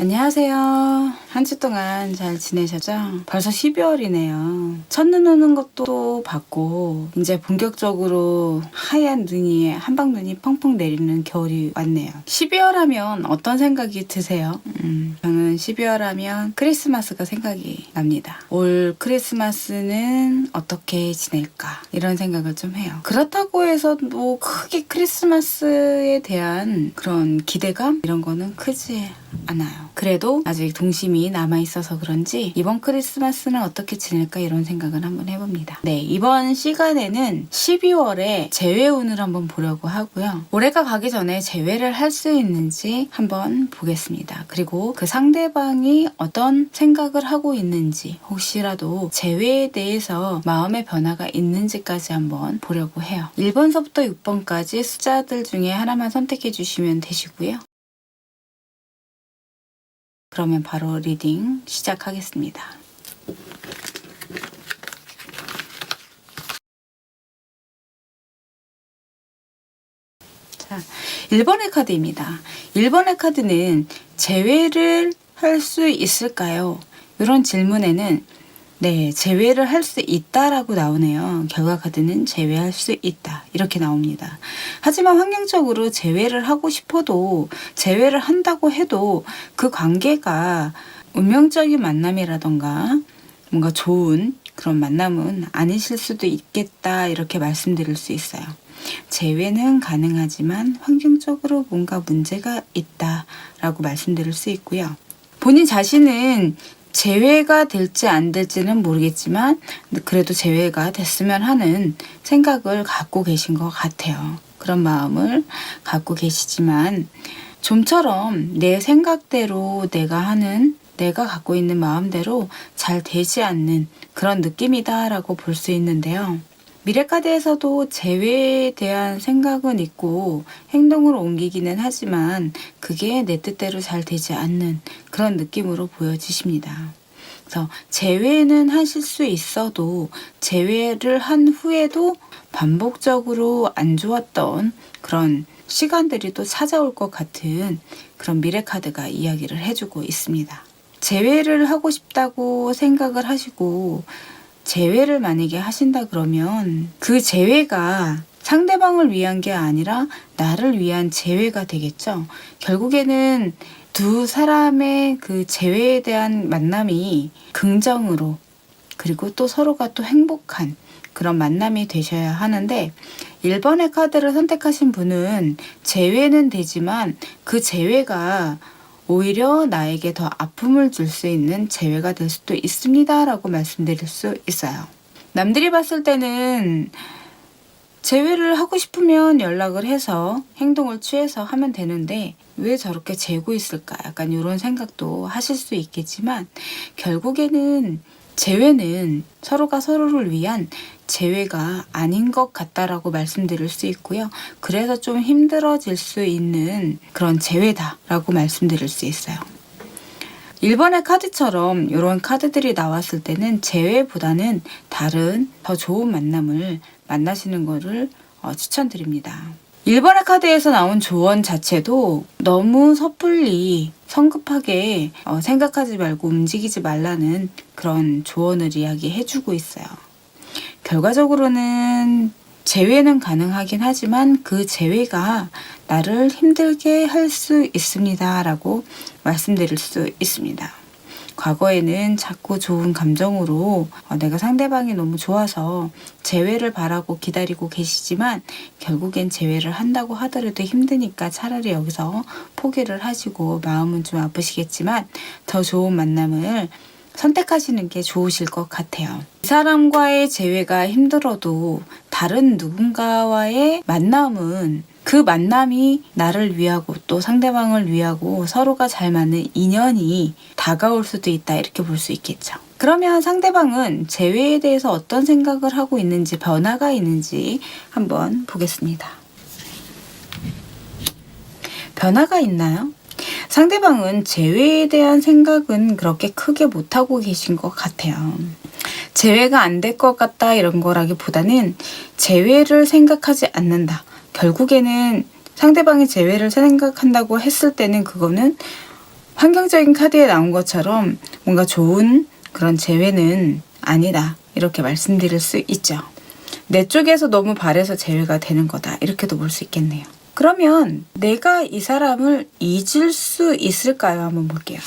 안녕하세요. 한 주 동안 잘 지내셨죠? 벌써 12월이네요. 첫눈 오는 것도 봤고, 이제 본격적으로 하얀 눈이, 한방눈이 펑펑 내리는 겨울이 왔네요. 12월 하면 어떤 생각이 드세요? 음, 저는 12월 하면 크리스마스가 생각이 납니다. 올 크리스마스는 어떻게 지낼까? 이런 생각을 좀 해요. 그렇다고 해서 뭐 크게 크리스마스에 대한 그런 기대감? 이런 거는 크지 않아요. 그래도 아직 동심이 남아있어서 그런지 이번 크리스마스는 어떻게 지낼까 이런 생각을 한번 해봅니다. 네, 이번 시간에는 12월에 재회운을 한번 보려고 하고요. 올해가 가기 전에 재회를 할 수 있는지 한번 보겠습니다. 그리고 그 상대방이 어떤 생각을 하고 있는지 혹시라도 재회에 대해서 마음의 변화가 있는지까지 한번 보려고 해요. 1번서부터 6번까지 숫자들 중에 하나만 선택해 주시면 되시고요. 그러면 바로 리딩 시작하겠습니다. 자, 1번의 카드입니다. 1번의 카드는 재회를 할 수 있을까요? 이런 질문에는 네, 제외를 할 수 있다라고 나오네요. 결과 카드는 제외할 수 있다. 이렇게 나옵니다. 하지만 환경적으로 제외를 하고 싶어도 제외를 한다고 해도 그 관계가 운명적인 만남이라던가 뭔가 좋은 그런 만남은 아니실 수도 있겠다. 이렇게 말씀드릴 수 있어요. 재회는 가능하지만 환경적으로 뭔가 문제가 있다라고 말씀드릴 수 있고요. 본인 자신은 재회가 될지 안 될지는 모르겠지만 그래도 재회가 됐으면 하는 생각을 갖고 계신 것 같아요. 그런 마음을 갖고 계시지만 좀처럼 내 생각대로 내가 하는 내가 갖고 있는 마음대로 잘 되지 않는 그런 느낌이다라고 볼 수 있는데요. 미래카드에서도 재회에 대한 생각은 있고 행동으로 옮기기는 하지만 그게 내 뜻대로 잘 되지 않는 그런 느낌으로 보여지십니다. 그래서 재회는 하실 수 있어도 재회를 한 후에도 반복적으로 안 좋았던 그런 시간들이 또 찾아올 것 같은 그런 미래카드가 이야기를 해주고 있습니다. 재회를 하고 싶다고 생각을 하시고 재회를 만약에 하신다 그러면 그 재회가 상대방을 위한 게 아니라 나를 위한 재회가 되겠죠. 결국에는 두 사람의 그 재회에 대한 만남이 긍정으로 그리고 또 서로가 또 행복한 그런 만남이 되셔야 하는데 1번의 카드를 선택하신 분은 재회는 되지만 그 재회가 오히려 나에게 더 아픔을 줄 수 있는 재회가 될 수도 있습니다. 라고 말씀드릴 수 있어요. 남들이 봤을 때는 재회를 하고 싶으면 연락을 해서 행동을 취해서 하면 되는데 왜 저렇게 재고 있을까? 약간 이런 생각도 하실 수 있겠지만 결국에는 재회는 서로가 서로를 위한 재회가 아닌 것 같다라고 말씀드릴 수 있고요. 그래서 좀 힘들어질 수 있는 그런 재회다라고 말씀드릴 수 있어요. 1번의 카드처럼 이런 카드들이 나왔을 때는 재회보다는 다른 더 좋은 만남을 만나시는 것을 어, 추천드립니다. 1번의 카드에서 나온 조언 자체도 너무 섣불리 성급하게 어, 생각하지 말고 움직이지 말라는 그런 조언을 이야기해주고 있어요. 결과적으로는 재회는 가능하긴 하지만 그 재회가 나를 힘들게 할 수 있습니다. 라고 말씀드릴 수 있습니다. 과거에는 자꾸 좋은 감정으로 어, 내가 상대방이 너무 좋아서 재회를 바라고 기다리고 계시지만 결국엔 재회를 한다고 하더라도 힘드니까 차라리 여기서 포기를 하시고 마음은 좀 아프시겠지만 더 좋은 만남을 선택하시는 게 좋으실 것 같아요. 이 사람과의 재회가 힘들어도 다른 누군가와의 만남은 그 만남이 나를 위하고 또 상대방을 위하고 서로가 잘 맞는 인연이 다가올 수도 있다 이렇게 볼 수 있겠죠. 그러면 상대방은 재회에 대해서 어떤 생각을 하고 있는지 변화가 있는지 한번 보겠습니다. 변화가 있나요? 상대방은 재회에 대한 생각은 그렇게 크게 못하고 계신 것 같아요. 재회가 안 될 것 같다 이런 거라기보다는 재회를 생각하지 않는다. 결국에는 상대방이 재회를 생각한다고 했을 때는 그거는 환경적인 카드에 나온 것처럼 뭔가 좋은 그런 재회는 아니다. 이렇게 말씀드릴 수 있죠. 내 쪽에서 너무 바래서 재회가 되는 거다. 이렇게도 볼 수 있겠네요. 그러면 내가 이 사람을 잊을 수 있을까요? 한번 볼게요.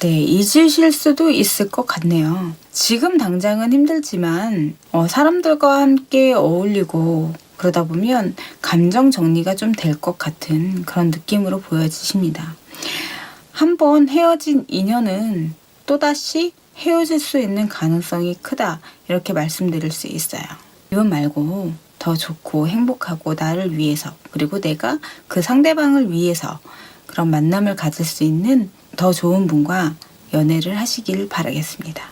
네, 잊으실 수도 있을 것 같네요. 지금 당장은 힘들지만 어, 사람들과 함께 어울리고 그러다 보면 감정 정리가 좀 될 것 같은 그런 느낌으로 보여지십니다. 한번 헤어진 인연은 또다시 헤어질 수 있는 가능성이 크다. 이렇게 말씀드릴 수 있어요. 이건 말고 더 좋고 행복하고 나를 위해서 그리고 내가 그 상대방을 위해서 그런 만남을 가질 수 있는 더 좋은 분과 연애를 하시길 바라겠습니다.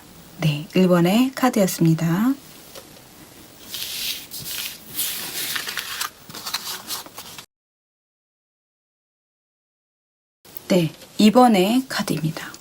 네, 1번의 카드였습니다. 네, 2번의 카드입니다.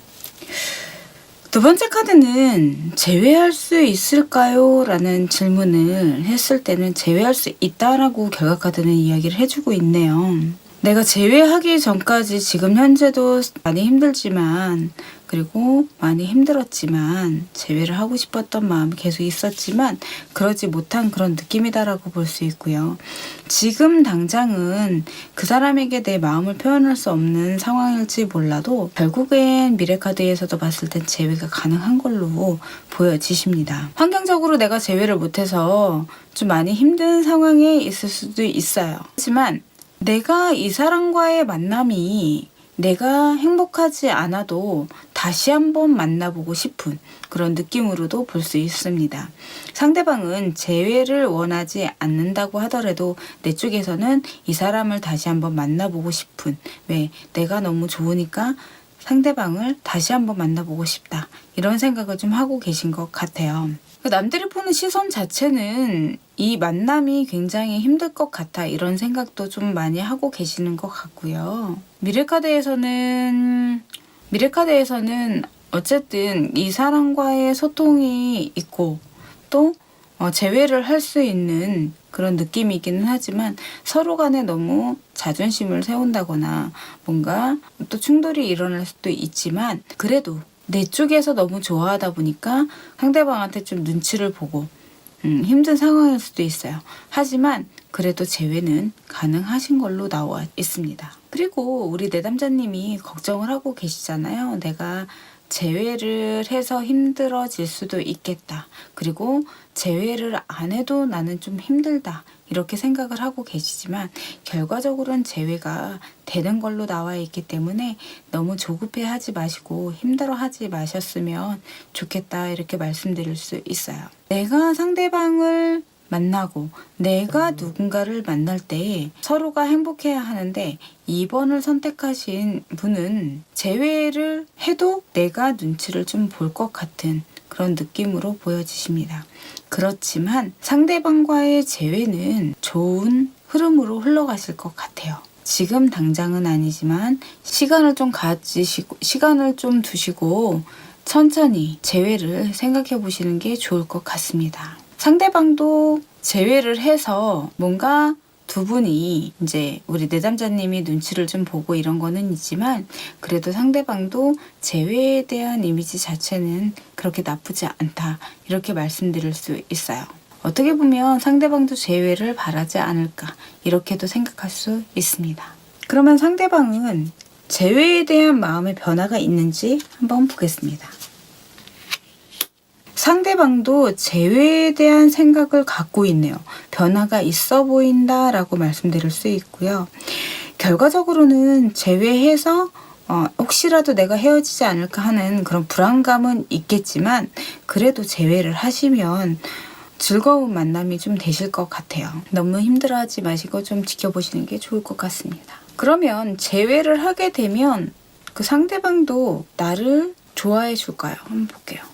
두 번째 카드는 제외할 수 있을까요? 라는 질문을 했을 때는 제외할 수 있다라고 결과 카드는 이야기를 해주고 있네요. 내가 제외하기 전까지 지금 현재도 많이 힘들지만 그리고 많이 힘들었지만 제외를 하고 싶었던 마음이 계속 있었지만 그러지 못한 그런 느낌이다라고 볼 수 있고요. 지금 당장은 그 사람에게 내 마음을 표현할 수 없는 상황일지 몰라도 결국엔 미래카드에서도 봤을 땐 제외가 가능한 걸로 보여지십니다. 환경적으로 내가 제외를 못해서 좀 많이 힘든 상황에 있을 수도 있어요. 하지만 내가 이 사람과의 만남이 내가 행복하지 않아도 다시 한번 만나보고 싶은 그런 느낌으로도 볼 수 있습니다. 상대방은 재회를 원하지 않는다고 하더라도 내 쪽에서는 이 사람을 다시 한번 만나보고 싶은 왜 내가 너무 좋으니까 상대방을 다시 한번 만나보고 싶다. 이런 생각을 좀 하고 계신 것 같아요. 그 남들이 보는 시선 자체는 이 만남이 굉장히 힘들 것 같아. 이런 생각도 좀 많이 하고 계시는 것 같고요. 미래카드에서는, 미래카드에서는 어쨌든 이 사람과의 소통이 있고 또 어, 재회를 할 수 있는 그런 느낌이기는 하지만 서로 간에 너무 자존심을 세운다거나 뭔가 또 충돌이 일어날 수도 있지만 그래도 내 쪽에서 너무 좋아하다 보니까 상대방한테 좀 눈치를 보고 음, 힘든 상황일 수도 있어요. 하지만 그래도 재회는 가능하신 걸로 나와 있습니다. 그리고 우리 내담자님이 걱정을 하고 계시잖아요. 내가 재회를 해서 힘들어질 수도 있겠다. 그리고 재회를 안 해도 나는 좀 힘들다. 이렇게 생각을 하고 계시지만 결과적으로는 재회가 되는 걸로 나와 있기 때문에 너무 조급해 하지 마시고 힘들어 하지 마셨으면 좋겠다. 이렇게 말씀드릴 수 있어요. 내가 상대방을 만나고 내가 누군가를 만날 때 서로가 행복해야 하는데 2번을 선택하신 분은 재회를 해도 내가 눈치를 좀 볼 것 같은 그런 느낌으로 보여지십니다. 그렇지만 상대방과의 재회는 좋은 흐름으로 흘러가실 것 같아요. 지금 당장은 아니지만 시간을 좀 가지시고 시간을 좀 두시고 천천히 재회를 생각해 보시는 게 좋을 것 같습니다. 상대방도 제외를 해서 뭔가 두 분이 이제 우리 내담자님이 눈치를 좀 보고 이런 거는 있지만 그래도 상대방도 재회에 대한 이미지 자체는 그렇게 나쁘지 않다 이렇게 말씀드릴 수 있어요. 어떻게 보면 상대방도 재회를 바라지 않을까 이렇게도 생각할 수 있습니다. 그러면 상대방은 재회에 대한 마음의 변화가 있는지 한번 보겠습니다. 상대방도 재회에 대한 생각을 갖고 있네요. 변화가 있어 보인다라고 말씀드릴 수 있고요. 결과적으로는 재회해서 어, 혹시라도 내가 헤어지지 않을까 하는 그런 불안감은 있겠지만 그래도 재회를 하시면 즐거운 만남이 좀 되실 것 같아요. 너무 힘들어하지 마시고 좀 지켜보시는 게 좋을 것 같습니다. 그러면 재회를 하게 되면 그 상대방도 나를 좋아해 줄까요? 한번 볼게요.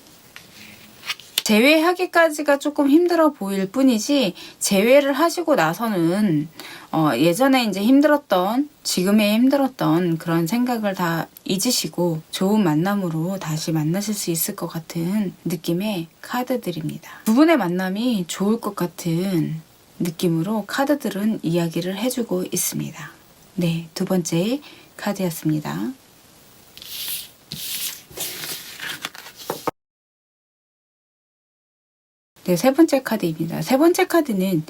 제외하기까지가 조금 힘들어 보일 뿐이지 제외를 하시고 나서는 어, 예전에 이제 힘들었던 지금에 힘들었던 그런 생각을 다 잊으시고 좋은 만남으로 다시 만나실 수 있을 것 같은 느낌의 카드들입니다. 두 분의 만남이 좋을 것 같은 느낌으로 카드들은 이야기를 해주고 있습니다. 네, 두 번째 카드였습니다. 네, 세 번째 카드입니다. 세 번째 카드는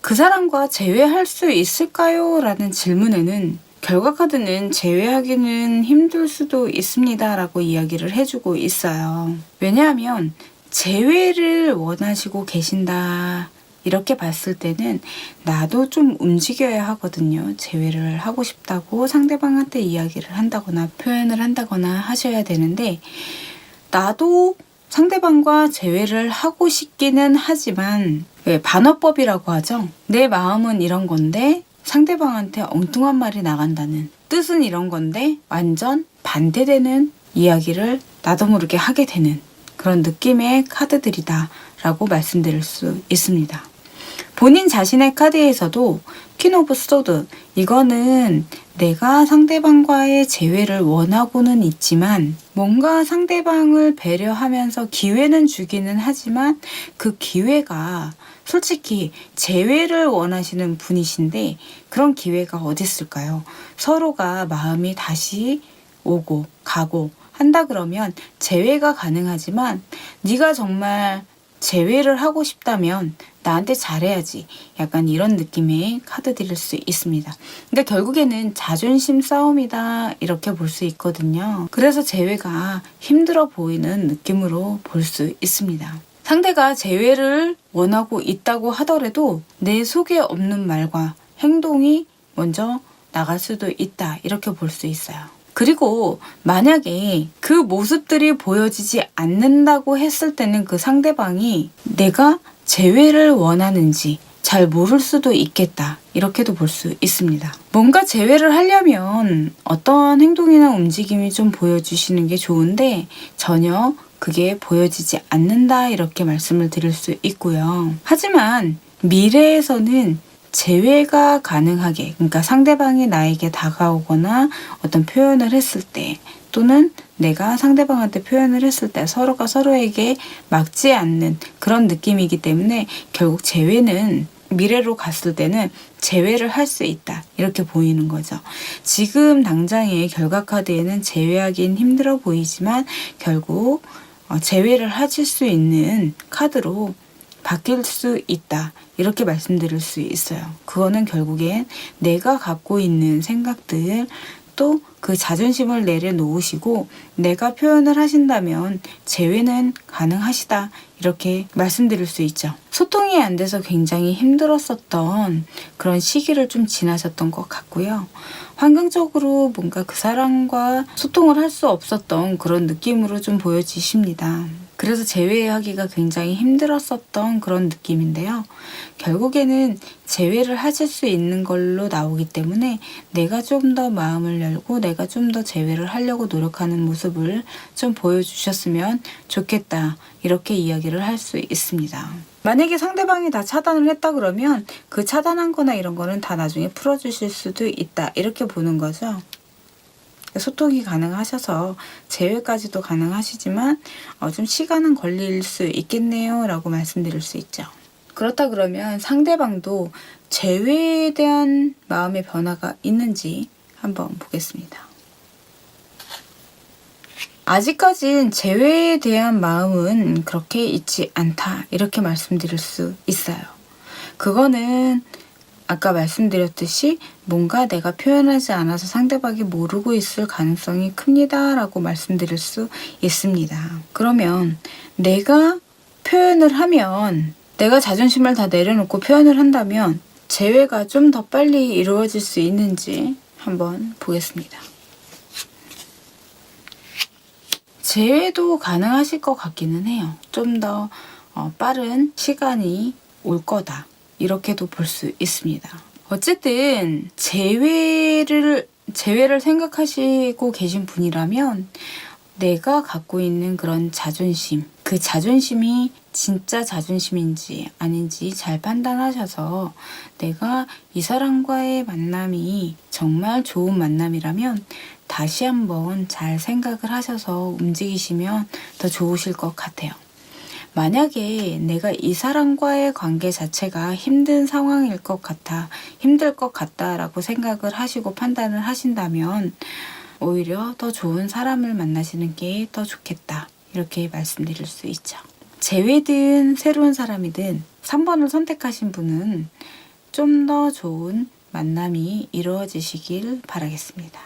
그 사람과 재회할 수 있을까요? 라는 질문에는 결과 카드는 재회하기는 힘들 수도 있습니다. 라고 이야기를 해주고 있어요. 왜냐하면 재회를 원하시고 계신다. 이렇게 봤을 때는 나도 좀 움직여야 하거든요. 재회를 하고 싶다고 상대방한테 이야기를 한다거나 표현을 한다거나 하셔야 되는데 나도 상대방과 재회를 하고 싶기는 하지만 왜 반어법이라고 하죠. 내 마음은 이런 건데 상대방한테 엉뚱한 말이 나간다는 뜻은 이런 건데 완전 반대되는 이야기를 나도 모르게 하게 되는 그런 느낌의 카드들이다라고 말씀드릴 수 있습니다. 본인 자신의 카드에서도 퀸 오브 소드 이거는 내가 상대방과의 재회를 원하고는 있지만 뭔가 상대방을 배려하면서 기회는 주기는 하지만 그 기회가 솔직히 재회를 원하시는 분이신데 그런 기회가 어디 있을까요? 서로가 마음이 다시 오고 가고 한다 그러면 재회가 가능하지만 네가 정말 재회를 하고 싶다면 나한테 잘해야지. 약간 이런 느낌의 카드들일 수 있습니다. 그러니까 결국에는 자존심 싸움이다. 이렇게 볼 수 있거든요. 그래서 재회가 힘들어 보이는 느낌으로 볼 수 있습니다. 상대가 재회를 원하고 있다고 하더라도 내 속에 없는 말과 행동이 먼저 나갈 수도 있다. 이렇게 볼 수 있어요. 그리고 만약에 그 모습들이 보여지지 않는다고 했을 때는 그 상대방이 내가 재회를 원하는지 잘 모를 수도 있겠다. 이렇게도 볼 수 있습니다. 뭔가 재회를 하려면 어떤 행동이나 움직임이 좀 보여주시는 게 좋은데 전혀 그게 보여지지 않는다. 이렇게 말씀을 드릴 수 있고요. 하지만 미래에서는 재회가 가능하게, 그러니까 상대방이 나에게 다가오거나 어떤 표현을 했을 때 또는 내가 상대방한테 표현을 했을 때 서로가 서로에게 막지 않는 그런 느낌이기 때문에 결국 재회는 미래로 갔을 때는 재회를 할 수 있다. 이렇게 보이는 거죠. 지금 당장의 결과 카드에는 재회하긴 힘들어 보이지만 결국 어, 재회를 하실 수 있는 카드로 바뀔 수 있다. 이렇게 말씀드릴 수 있어요. 그거는 결국엔 내가 갖고 있는 생각들, 또 그 자존심을 내려놓으시고 내가 표현을 하신다면 재회는 가능하시다. 이렇게 말씀드릴 수 있죠. 소통이 안 돼서 굉장히 힘들었었던 그런 시기를 좀 지나셨던 것 같고요. 환경적으로 뭔가 그 사람과 소통을 할 수 없었던 그런 느낌으로 좀 보여지십니다. 그래서 재회하기가 굉장히 힘들었었던 그런 느낌인데요. 결국에는 재회를 하실 수 있는 걸로 나오기 때문에 내가 좀 더 마음을 열고 내가 좀더 재회를 하려고 노력하는 모습을 좀 보여주셨으면 좋겠다. 이렇게 이야기를 할 수 있습니다. 만약에 상대방이 다 차단을 했다 그러면 그 차단한 거나 이런 거는 다 나중에 풀어주실 수도 있다. 이렇게 보는 거죠. 소통이 가능하셔서 재회까지도 가능하시지만 어, 좀 시간은 걸릴 수 있겠네요 라고 말씀드릴 수 있죠. 그렇다 그러면 상대방도 재회에 대한 마음의 변화가 있는지 한번 보겠습니다. 아직까진 재회에 대한 마음은 그렇게 있지 않다. 이렇게 말씀드릴 수 있어요. 그거는 아까 말씀드렸듯이 뭔가 내가 표현하지 않아서 상대방이 모르고 있을 가능성이 큽니다. 라고 말씀드릴 수 있습니다. 그러면 내가 표현을 하면 내가 자존심을 다 내려놓고 표현을 한다면 재회가 좀 더 빨리 이루어질 수 있는지 한번 보겠습니다. 재회도 가능하실 것 같기는 해요. 좀더 어, 빠른 시간이 올 거다. 이렇게도 볼 수 있습니다. 어쨌든 재회를 재회를 생각하시고 계신 분이라면 내가 갖고 있는 그런 자존심, 그 자존심이 진짜 자존심인지 아닌지 잘 판단하셔서 내가 이 사람과의 만남이 정말 좋은 만남이라면 다시 한번 잘 생각을 하셔서 움직이시면 더 좋으실 것 같아요. 만약에 내가 이 사람과의 관계 자체가 힘든 상황일 것 같아, 힘들 것 같다라고 생각을 하시고 판단을 하신다면 오히려 더 좋은 사람을 만나시는 게 더 좋겠다. 이렇게 말씀드릴 수 있죠. 재회든 새로운 사람이든 3번을 선택하신 분은 좀 더 좋은 만남이 이루어지시길 바라겠습니다.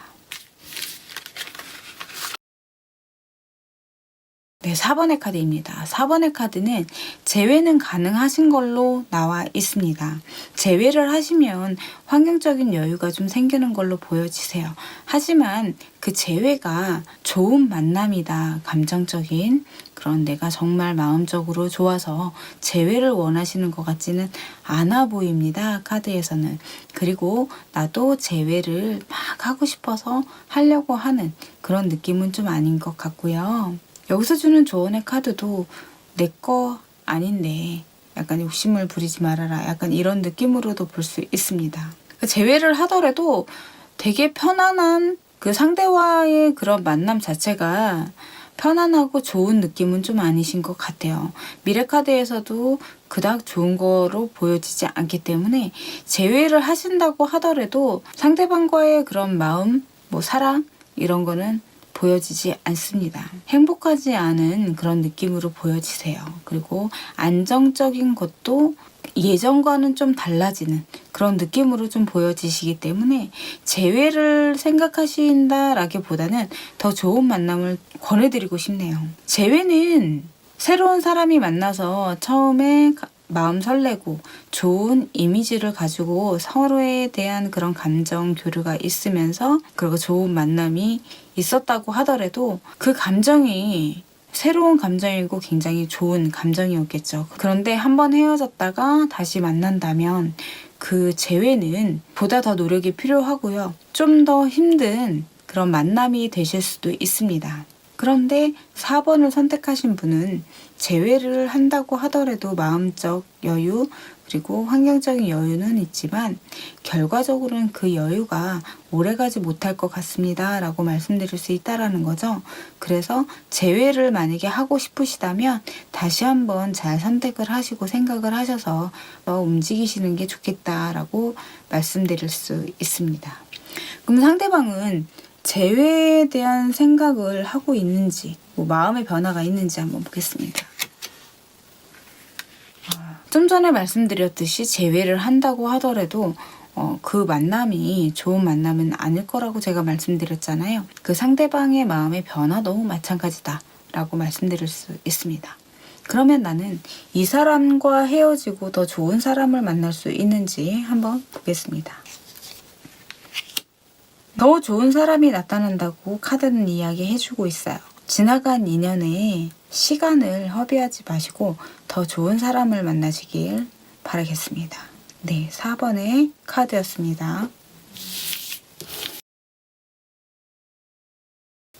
네, 4번의 카드입니다. 4번의 카드는 재회는 가능하신 걸로 나와 있습니다. 재회를 하시면 환경적인 여유가 좀 생기는 걸로 보여지세요. 하지만 그 재회가 좋은 만남이다. 감정적인 그런 내가 정말 마음적으로 좋아서 재회를 원하시는 것 같지는 않아 보입니다. 카드에서는. 그리고 나도 재회를 막 하고 싶어서 하려고 하는 그런 느낌은 좀 아닌 것 같고요. 여기서 주는 조언의 카드도 내 거 아닌데 약간 욕심을 부리지 말아라. 약간 이런 느낌으로도 볼 수 있습니다. 그러니까 제외를 하더라도 되게 편안한 그 상대와의 그런 만남 자체가 편안하고 좋은 느낌은 좀 아니신 것 같아요. 미래카드에서도 그닥 좋은 거로 보여지지 않기 때문에 제외를 하신다고 하더라도 상대방과의 그런 마음, 뭐 사랑, 이런 거는 보여지지 않습니다. 행복하지 않은 그런 느낌으로 보여지세요. 그리고 안정적인 것도 예전과는 좀 달라지는 그런 느낌으로 좀 보여지시기 때문에 재회를 생각하신다라기보다는 더 좋은 만남을 권해드리고 싶네요. 재회는 새로운 사람이 만나서 처음에 마음 설레고 좋은 이미지를 가지고 서로에 대한 그런 감정 교류가 있으면서 그리고 좋은 만남이 있었다고 하더라도 그 감정이 새로운 감정이고 굉장히 좋은 감정이었겠죠. 그런데 한번 헤어졌다가 다시 만난다면 그 재회는 보다 더 노력이 필요하고요. 좀 더 힘든 그런 만남이 되실 수도 있습니다. 그런데 4번을 선택하신 분은 재회를 한다고 하더라도 마음적 여유 그리고 환경적인 여유는 있지만 결과적으로는 그 여유가 오래가지 못할 것 같습니다. 라고 말씀드릴 수 있다라는 거죠. 그래서 재회를 만약에 하고 싶으시다면 다시 한번 잘 선택을 하시고 생각을 하셔서 움직이시는 게 좋겠다라고 말씀드릴 수 있습니다. 그럼 상대방은 재회에 대한 생각을 하고 있는지, 뭐 마음의 변화가 있는지 한번 보겠습니다. 아, 좀 전에 말씀드렸듯이 재회를 한다고 하더라도 어, 그 만남이 좋은 만남은 아닐 거라고 제가 말씀드렸잖아요. 그 상대방의 마음의 변화도 마찬가지다. 라고 말씀드릴 수 있습니다. 그러면 나는 이 사람과 헤어지고 더 좋은 사람을 만날 수 있는지 한번 보겠습니다. 더 좋은 사람이 나타난다고 카드는 이야기 해주고 있어요. 지나간 인연에 시간을 허비하지 마시고 더 좋은 사람을 만나시길 바라겠습니다. 네, 4번의 카드였습니다.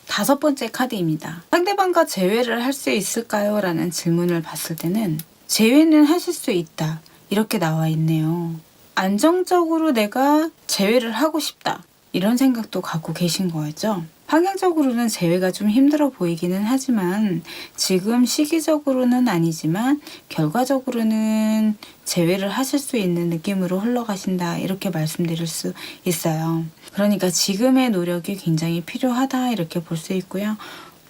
다섯 번째 카드입니다. 상대방과 재회를 할 수 있을까요? 라는 질문을 봤을 때는 재회는 하실 수 있다. 이렇게 나와 있네요. 안정적으로 내가 재회를 하고 싶다. 이런 생각도 갖고 계신 거죠. 환경적으로는 재회가 좀 힘들어 보이기는 하지만 지금 시기적으로는 아니지만 결과적으로는 재회를 하실 수 있는 느낌으로 흘러가신다 이렇게 말씀드릴 수 있어요. 그러니까 지금의 노력이 굉장히 필요하다 이렇게 볼 수 있고요.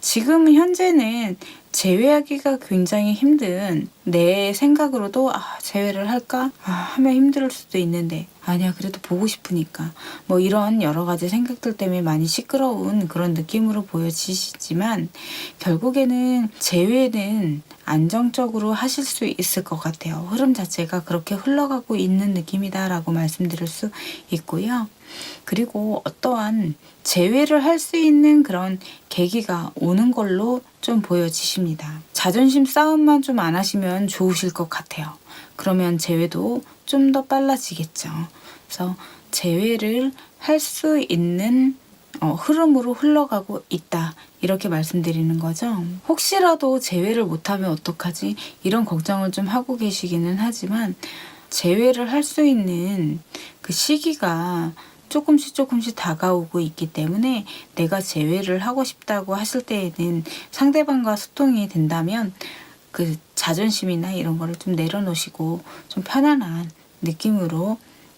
지금 현재는 제외하기가 굉장히 힘든 내 생각으로도 아, 제외를 할까? 아, 하면 힘들 수도 있는데 아니야 그래도 보고 싶으니까 뭐 이런 여러 가지 생각들 때문에 많이 시끄러운 그런 느낌으로 보여지시지만 결국에는 제외는 안정적으로 하실 수 있을 것 같아요. 흐름 자체가 그렇게 흘러가고 있는 느낌이다라고 말씀드릴 수 있고요. 그리고 어떠한 제외를 할 수 있는 그런 계기가 오는 걸로 좀 보여지십니다. 자존심 싸움만 좀 안 하시면 좋으실 것 같아요. 그러면 제외도 좀 더 빨라지겠죠. 그래서 제외를 할 수 있는 어, 흐름으로 흘러가고 있다. 이렇게 말씀드리는 거죠. 혹시라도 제외를 못하면 어떡하지? 이런 걱정을 좀 하고 계시기는 하지만 제외를 할 수 있는 그 시기가 조금씩 조금씩 다가오고 있기 때문에 내가 재회를 하고 싶다고 하실 때에는 상대방과 소통이 된다면 그 자존심이나 이런 거를 좀 내려놓으시고 좀 편안한 느낌으로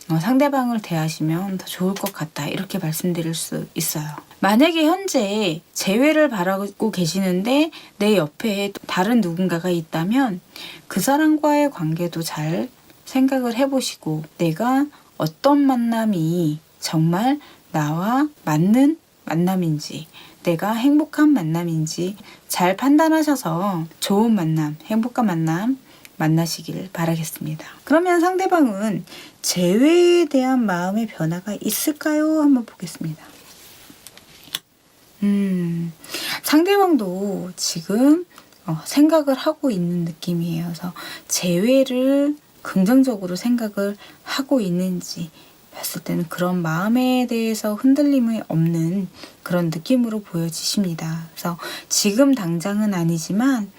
어, 상대방을 대하시면 더 좋을 것 같다. 이렇게 말씀드릴 수 있어요. 만약에 현재 재회를 바라고 계시는데 내 옆에 또 다른 누군가가 있다면 그 사람과의 관계도 잘 생각을 해보시고 내가 어떤 만남이 정말 나와 맞는 만남인지 내가 행복한 만남인지 잘 판단하셔서 좋은 만남, 행복한 만남 만나시길 바라겠습니다. 그러면 상대방은 재회에 대한 마음의 변화가 있을까요? 한번 보겠습니다. 음, 상대방도 지금 어, 생각을 하고 있는 느낌이에요. 그래서 재회를 긍정적으로 생각을 하고 있는지 봤을 때는 그런 마음에 대해서 흔들림이 없는 그런 느낌으로 보여지십니다. 그래서 지금 당장은 아니지만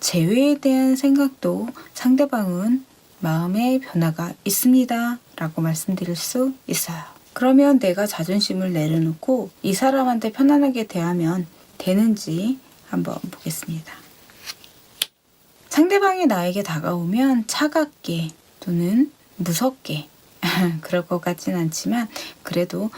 재회에 대한 생각도 상대방은 마음의 변화가 있습니다. 라고 말씀드릴 수 있어요. 그러면 내가 자존심을 내려놓고 이 사람한테 편안하게 대하면 되는지 한번 보겠습니다. 상대방이 나에게 다가오면 차갑게 또는 무섭게 그럴 것 같진 않지만 그래도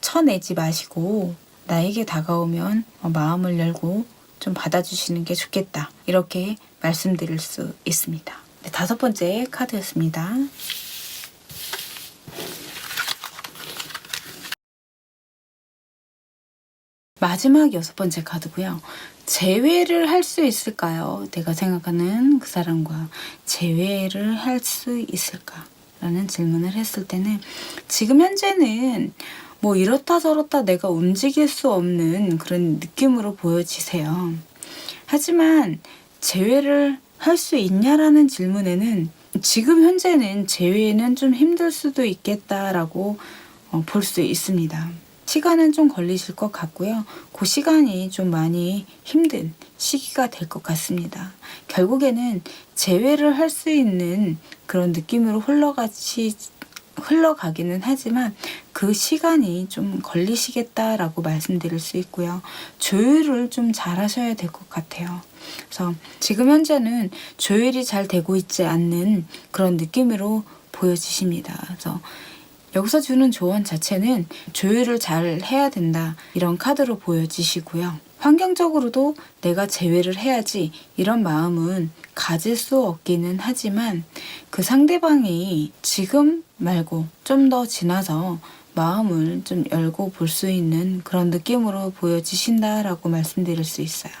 쳐내지 마시고 나에게 다가오면 어, 마음을 열고 좀 받아주시는 게 좋겠다. 이렇게 말씀드릴 수 있습니다. 네, 다섯 번째 카드였습니다. 마지막 여섯 번째 카드고요. 재회를 할 수 있을까요? 내가 생각하는 그 사람과 재회를 할 수 있을까? 라는 질문을 했을 때는 지금 현재는 뭐 이렇다 저렇다 내가 움직일 수 없는 그런 느낌으로 보여지세요. 하지만 재회를 할 수 있냐라는 질문에는 지금 현재는 재회는 좀 힘들 수도 있겠다라고 어, 볼수 있습니다. 시간은 좀 걸리실 것 같고요. 그 시간이 좀 많이 힘든 시기가 될 것 같습니다. 결국에는 재회를 할 수 있는 그런 느낌으로 흘러가시, 흘러가기는 하지만 그 시간이 좀 걸리시겠다라고 말씀드릴 수 있고요. 조율을 좀 잘 하셔야 될 것 같아요. 그래서 지금 현재는 조율이 잘 되고 있지 않는 그런 느낌으로 보여지십니다. 그래서 여기서 주는 조언 자체는 조율을 잘 해야 된다. 이런 카드로 보여지시고요. 환경적으로도 내가 제외를 해야지 이런 마음은 가질 수 없기는 하지만 그 상대방이 지금 말고 좀 더 지나서 마음을 좀 열고 볼 수 있는 그런 느낌으로 보여지신다라고 말씀드릴 수 있어요.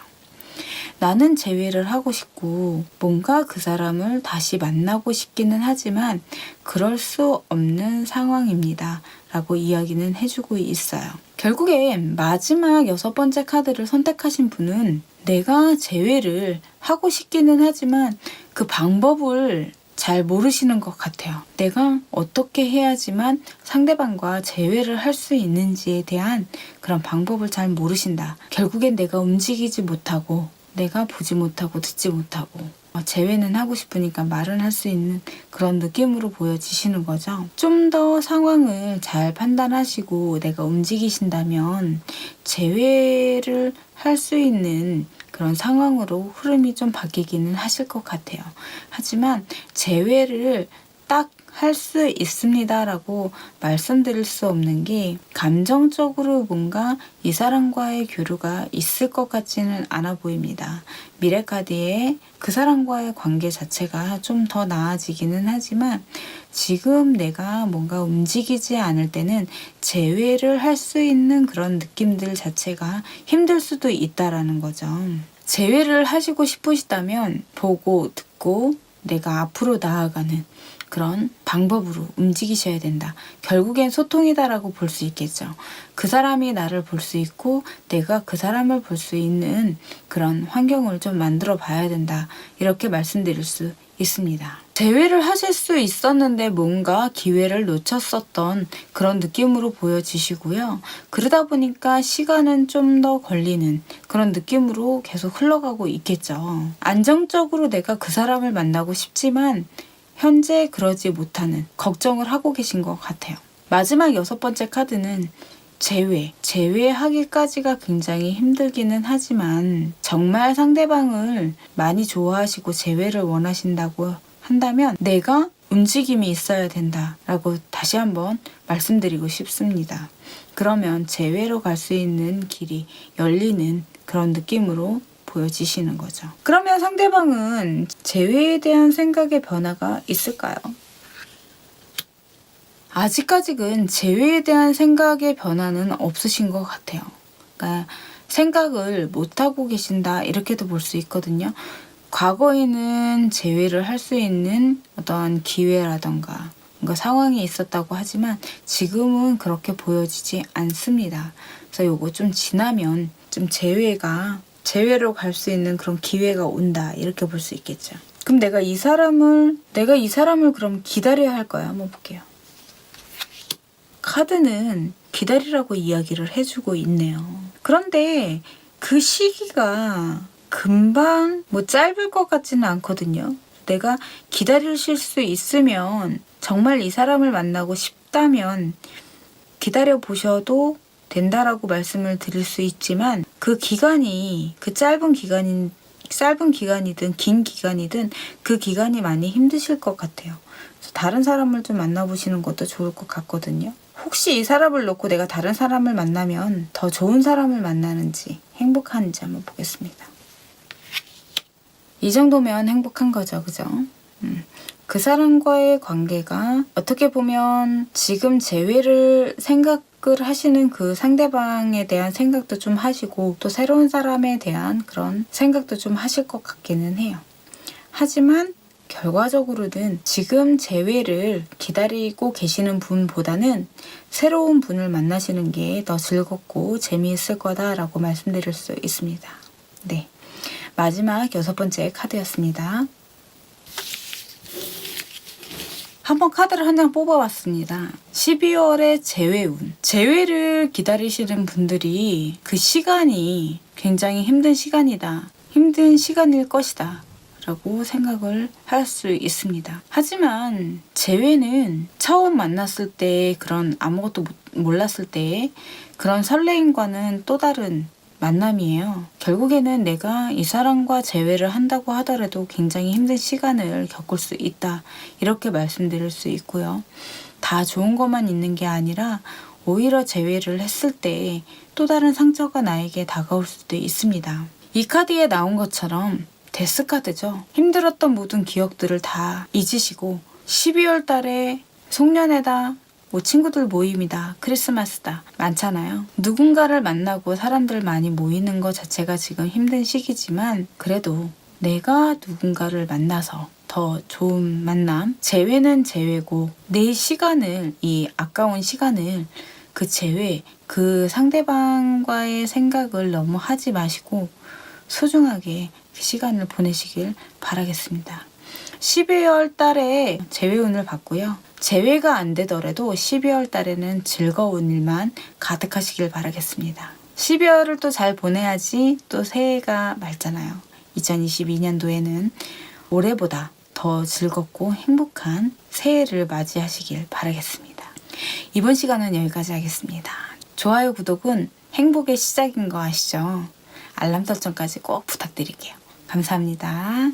나는 재회를 하고 싶고 뭔가 그 사람을 다시 만나고 싶기는 하지만 그럴 수 없는 상황입니다. 라고 이야기는 해주고 있어요. 결국엔 마지막 여섯 번째 카드를 선택하신 분은 내가 재회를 하고 싶기는 하지만 그 방법을 잘 모르시는 것 같아요. 내가 어떻게 해야지만 상대방과 재회를 할 수 있는지에 대한 그런 방법을 잘 모르신다. 결국엔 내가 움직이지 못하고 내가 보지 못하고 듣지 못하고 어, 재회는 하고 싶으니까 말은 할 수 있는 그런 느낌으로 보여지시는 거죠. 좀 더 상황을 잘 판단하시고 내가 움직이신다면 재회를 할 수 있는 그런 상황으로 흐름이 좀 바뀌기는 하실 것 같아요. 하지만 재회를 딱 할 수 있습니다라고 말씀드릴 수 없는 게 감정적으로 뭔가 이 사람과의 교류가 있을 것 같지는 않아 보입니다. 미래카드에 그 사람과의 관계 자체가 좀 더 나아지기는 하지만 지금 내가 뭔가 움직이지 않을 때는 재회를 할 수 있는 그런 느낌들 자체가 힘들 수도 있다라는 거죠. 재회를 하시고 싶으시다면 보고 듣고 내가 앞으로 나아가는 그런 방법으로 움직이셔야 된다. 결국엔 소통이다라고 볼 수 있겠죠. 그 사람이 나를 볼 수 있고 내가 그 사람을 볼 수 있는 그런 환경을 좀 만들어 봐야 된다. 이렇게 말씀드릴 수 있습니다. 재회를 하실 수 있었는데 뭔가 기회를 놓쳤었던 그런 느낌으로 보여지시고요. 그러다 보니까 시간은 좀 더 걸리는 그런 느낌으로 계속 흘러가고 있겠죠. 안정적으로 내가 그 사람을 만나고 싶지만 현재 그러지 못하는 걱정을 하고 계신 것 같아요. 마지막 여섯 번째 카드는 제외, 제외하기까지가 굉장히 힘들기는 하지만 정말 상대방을 많이 좋아하시고 제외를 원하신다고 한다면 내가 움직임이 있어야 된다라고 다시 한번 말씀드리고 싶습니다. 그러면 제외로 갈 수 있는 길이 열리는 그런 느낌으로 보여지시는 거죠. 그러면 상대방은 제외에 대한 생각의 변화가 있을까요? 아직까지는 제외에 대한 생각의 변화는 없으신 것 같아요. 그러니까 생각을 못하고 계신다 이렇게도 볼 수 있거든요. 과거에는 제외를 할 수 있는 어떤 기회라던가 뭔가 상황이 있었다고 하지만 지금은 그렇게 보여지지 않습니다. 그래서 요거 좀 지나면 좀 제외가 제외로 갈 수 있는 그런 기회가 온다 이렇게 볼 수 있겠죠. 그럼 내가 이 사람을 내가 이 사람을 그럼 기다려야 할까요? 한번 볼게요. 카드는 기다리라고 이야기를 해주고 있네요. 그런데 그 시기가 금방 뭐 짧을 것 같지는 않거든요. 내가 기다리실 수 있으면 정말 이 사람을 만나고 싶다면 기다려 보셔도 된다라고 말씀을 드릴 수 있지만 그 기간이 그 짧은 기간인 짧은 기간이든 긴 기간이든 그 기간이 많이 힘드실 것 같아요. 다른 사람을 좀 만나보시는 것도 좋을 것 같거든요. 혹시 이 사람을 놓고 내가 다른 사람을 만나면 더 좋은 사람을 만나는지 행복한지 한번 보겠습니다. 이 정도면 행복한 거죠, 그죠? 음. 그 사람과의 관계가 어떻게 보면 지금 재회를 생각을 하시는 그 상대방에 대한 생각도 좀 하시고 또 새로운 사람에 대한 그런 생각도 좀 하실 것 같기는 해요. 하지만 결과적으로는 지금 재회를 기다리고 계시는 분보다는 새로운 분을 만나시는 게 더 즐겁고 재미있을 거다라고 말씀드릴 수 있습니다. 네. 마지막 여섯 번째 카드였습니다. 한번 카드를 한 장 뽑아봤습니다. 12월의 재회운. 재회를 기다리시는 분들이 그 시간이 굉장히 힘든 시간이다. 힘든 시간일 것이다. 라고 생각을 할 수 있습니다. 하지만 재회는 처음 만났을 때 그런 아무것도 몰랐을 때 그런 설레임과는 또 다른 만남이에요. 결국에는 내가 이 사람과 재회를 한다고 하더라도 굉장히 힘든 시간을 겪을 수 있다. 이렇게 말씀드릴 수 있고요. 다 좋은 것만 있는 게 아니라 오히려 재회를 했을 때 또 다른 상처가 나에게 다가올 수도 있습니다. 이 카드에 나온 것처럼 데스 카드죠. 힘들었던 모든 기억들을 다 잊으시고 12월 달에 송년회다, 뭐 친구들 모임이다, 크리스마스다 많잖아요. 누군가를 만나고 사람들 많이 모이는 것 자체가 지금 힘든 시기지만 그래도 내가 누군가를 만나서 더 좋은 만남, 재회는 재회고 내 시간을 이 아까운 시간을 그 재회, 그 상대방과의 생각을 너무 하지 마시고 소중하게 그 시간을 보내시길 바라겠습니다. 12월 달에 재회운을 받고요. 재회가 안 되더라도 12월 달에는 즐거운 일만 가득하시길 바라겠습니다. 12월을 또 잘 보내야지 또 새해가 맑잖아요. 2022년도에는 올해보다 더 즐겁고 행복한 새해를 맞이하시길 바라겠습니다. 이번 시간은 여기까지 하겠습니다. 좋아요, 구독은 행복의 시작인 거 아시죠? 알람 설정까지 꼭 부탁드릴게요. 감사합니다.